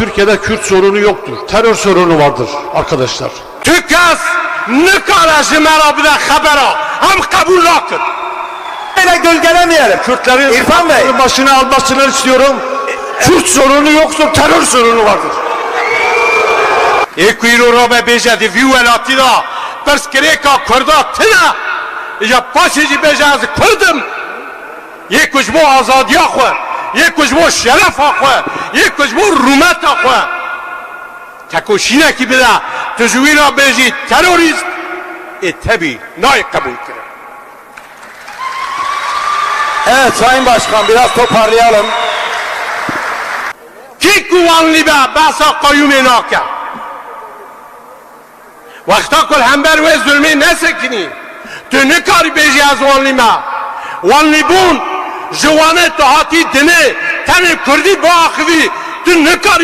Türkiye'de Kürt sorunu yoktur. Terör sorunu vardır arkadaşlar. Tu kes nikare ji me re bide xebera em qebûl nakin Böyle gölgelemeyelim. Kürtlerin İrfan Bey. başına almasını istiyorum. Kürt sorunu yoktur, terör sorunu vardır. Êkûîro ra me bêje di vî welatî da pirsgirêka Kurda tune ya paşê jî bêje ez Kurdim yê ku ji bo azadiya xwe yê ku ji bo şerefa xwe yê ku ji bo rûmeta xwe tekoşînekî bide tu ji wî re bêjî terorîst ê tebî nayê qebûl kirin Evet Sayın Başkan biraz toparlayalım. کی کوانلی به بسا قیوم ناکه وقتا کل همبر و ظلمی نسکنی تو نکاری بیجی از وانلی ما وانلی بون جوانه تو هاتی دنه تن کردی با آخوی تو نکاری